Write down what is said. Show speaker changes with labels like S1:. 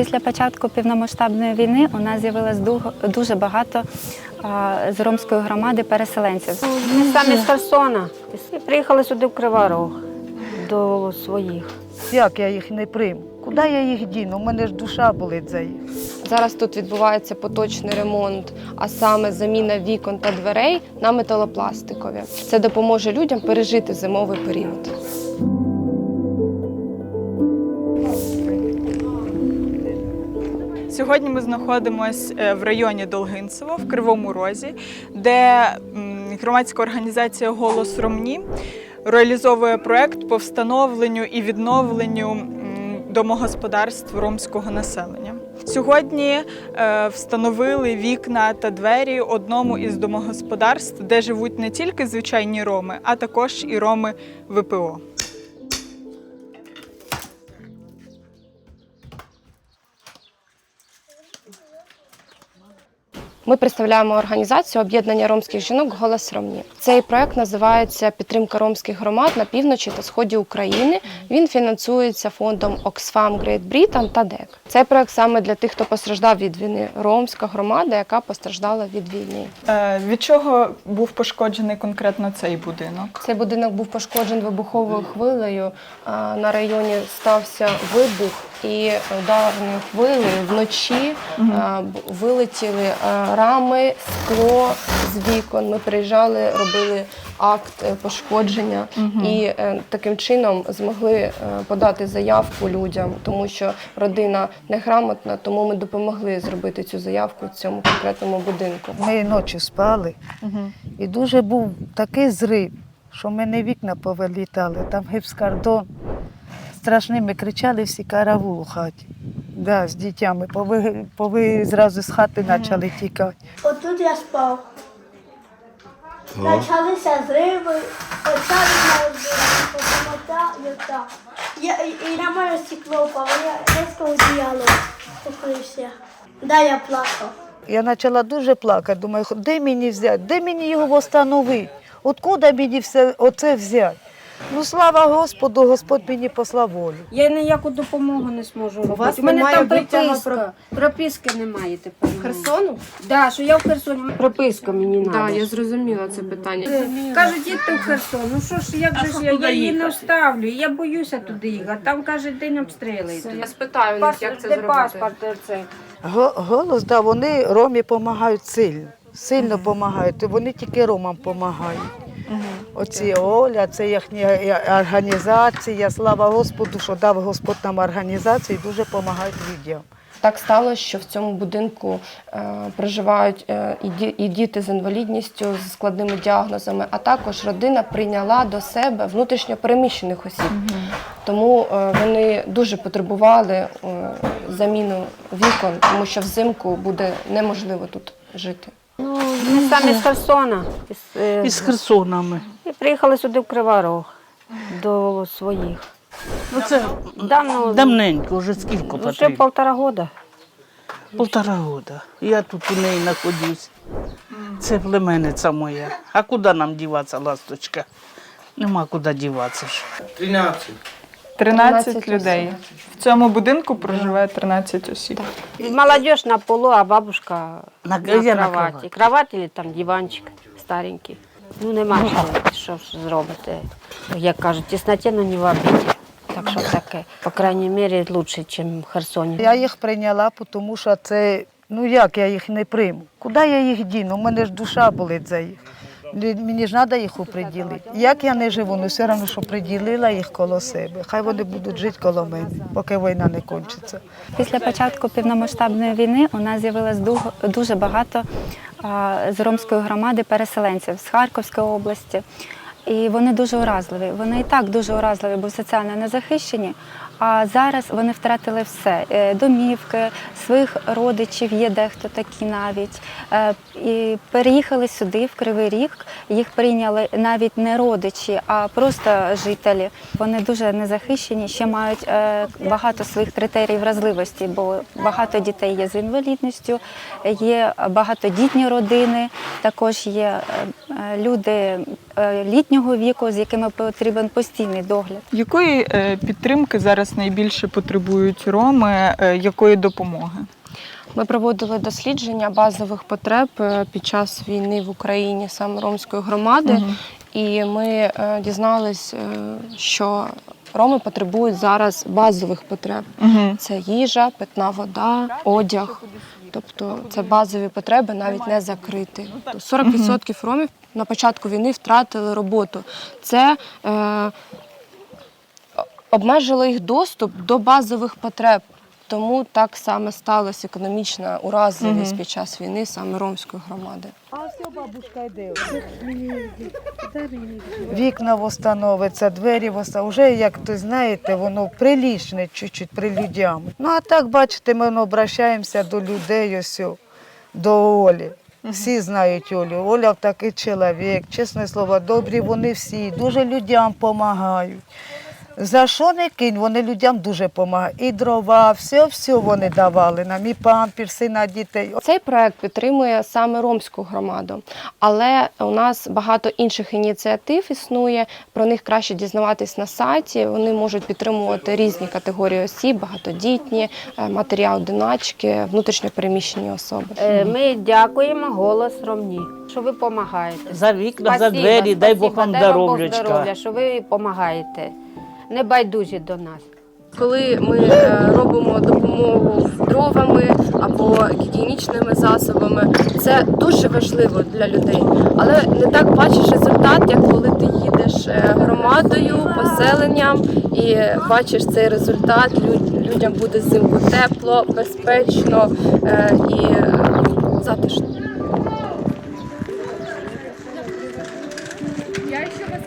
S1: Після початку повномасштабної війни у нас з'явилось дуже багато з ромської громади переселенців.
S2: Ми самі з Херсона. Приїхали сюди в Кривий Рог до своїх.
S3: Як я їх не прийму? Куди я їх діну? У мене ж душа болить за їх.
S4: Зараз тут відбувається поточний ремонт, а саме заміна вікон та дверей на металопластикові. Це допоможе людям пережити зимовий період.
S5: Сьогодні ми знаходимося в районі Долгинцево в Кривому Розі, де громадська організація Голос Ромні реалізовує проект по встановленню і відновленню домогосподарств ромського населення. Сьогодні е, встановили вікна та двері одному із домогосподарств, де живуть не тільки звичайні роми, а також і роми ВПО.
S4: Ми представляємо організацію об'єднання ромських жінок Голос Ромні. Цей проект називається Підтримка ромських громад на півночі та сході України. Він фінансується фондом Oxfam Great Britain та ДЕК. Цей проект саме для тих, хто постраждав від війни. Ромська громада, яка постраждала від війни.
S5: Е, Від чого був пошкоджений конкретно цей будинок?
S4: Цей будинок був пошкоджений вибуховою хвилею. На районі стався вибух і ударною хвилею вночі а, вилетіли а, рами, скло з вікон. Ми приїжджали, робили акт е, пошкодження і е, таким чином змогли е, подати заявку людям, тому що родина неграмотна, тому ми допомогли зробити цю заявку в цьому конкретному будинку.
S3: Ми ночі спали, і дуже був такий зрив, що в мене вікна повилітали, там гіпскардон. Страшний, ми кричали всі каравул у хаті. Да, з дітьми. Пови, пови зразу з хати почали тікати.
S6: Отут я спав. Почалися зриви, почали потім ота і. Я, і, і на мене стекло впало, я резко одіяло покрився. Да, я плакав.
S3: Я почала дуже плакати, думаю, де мені взяти, де мені його встановити? Откуда мені все оце взяти? Ну, слава Господу, Господь мені послав волю.
S2: Я ніяку допомогу не зможу робити.
S4: вас
S2: У мене
S4: немає
S2: там прописка. Прописки немає тепер.
S4: Херсону?
S2: Да, що я в Херсоні. Прописка мені
S4: Так,
S2: треба.
S4: я зрозуміла це питання.
S2: Кажуть, їдьте в Херсон. Ну що ж, як же ж я, я її не вставлю. Я боюся туди їхати. Там каже, день обстрілюють.
S4: Я спитаю у них, як це
S2: Де
S4: зробити.
S2: паспорт цей?
S3: Го- Голос, да, вони Ромі допомагають сильно. Сильно допомагають. Вони тільки Ромам допомагають. Оці Оля, це їхня е, організація. Слава Господу, що дав Господь нам організацію і дуже допомагають людям.
S4: Так сталося, що в цьому будинку е, проживають е, і, ді- і діти з інвалідністю, з складними діагнозами, а також родина прийняла до себе внутрішньо переміщених осіб. Тому е, вони дуже потребували е, заміну вікон, тому що взимку буде неможливо тут жити.
S2: Ну, ми самі з Херсона. Із, е,
S7: Із Херсонами.
S2: І приїхали сюди в Кривий Рог до своїх.
S7: Ну це
S2: Давно,
S7: давненько, вже скільки
S2: вже
S7: потрібно?
S2: полтора года.
S7: Полтора года. Я тут у неї знаходжусь. Це племенниця моя. А куди нам діватися, ласточка? Нема куди діватися ж.
S5: 13
S4: 13
S5: людей. В цьому будинку проживає 13 осіб.
S2: Молодежь на полу, а бабушка
S7: На-
S2: на, кроваті.
S7: кроваті.
S2: Кровать или там диванчик старенький. Ну нема що, що ж зробити. Як кажуть, тісноті, ну не в обіді. Так що таке, по крайній мірі, краще, ніж в Херсоні.
S3: Я їх прийняла, тому що це, ну як я їх не прийму? Куди я їх діну? У мене ж душа болить за їх. Мені ж треба їх оприділити. Як я не живу, ну все одно, що приділила їх коло себе. Хай вони будуть жити коло мене, поки війна не кончиться.
S1: Після початку повномасштабної війни у нас з'явилось дуже багато з ромської громади переселенців з Харківської області. І вони дуже уразливі. Вони і так дуже уразливі, бо соціально не захищені. А зараз вони втратили все: Е, домівки, своїх родичів, є дехто такі навіть. Е, І переїхали сюди, в Кривий Ріг. Їх прийняли навіть не родичі, а просто жителі. Вони дуже незахищені, ще мають е, багато своїх критерій вразливості, бо багато дітей є з інвалідністю, є багатодітні родини, також є люди літнього віку, з якими потрібен постійний догляд.
S5: Якої підтримки зараз зараз найбільше потребують роми? Е, Якої допомоги?
S4: Ми проводили дослідження базових потреб е, під час війни в Україні саме ромської громади, і ми е, дізнались, що роми потребують зараз базових потреб.
S5: Угу.
S4: Це їжа, питна вода, одяг. Тобто це базові потреби навіть не закриті. 40% ромів на початку війни втратили роботу. Це е, обмежило їх доступ до базових потреб. Тому так саме сталася економічна уразливість під час війни саме ромської громади.
S3: А ось бабушка йде. Вікна встановиться, двері встановиться. Вже, як то знаєте, воно прилічне чуть-чуть при людям. Ну а так, бачите, ми обращаємося до людей ось, до Олі. Всі знають Олю. Оля такий чоловік, чесне слово, добрі вони всі, дуже людям допомагають. За що не кинь, вони людям дуже допомагають. І дрова, все, все вони давали нам, і памперси на дітей.
S4: Цей проект підтримує саме ромську громаду, але у нас багато інших ініціатив існує. Про них краще дізнаватись на сайті. Вони можуть підтримувати різні категорії осіб, багатодітні, е, матері-одиначки, внутрішньопереміщені особи.
S2: Е, Ми дякуємо голос Ромні, що ви допомагаєте.
S7: За вікна, за
S2: Спасибо,
S7: двері, дай Бог
S2: спасибо,
S7: вам
S2: дай Бог
S7: здоров'ячка.
S2: здоров'я, що ви допомагаєте не байдужі до нас.
S4: Коли ми е, робимо допомогу дровами або гігієнічними засобами, це дуже важливо для людей, але не так бачиш результат, як коли ти їдеш е, громадою, поселенням і бачиш цей результат. Людям буде зимку тепло, безпечно е, і затишно. Я ще вас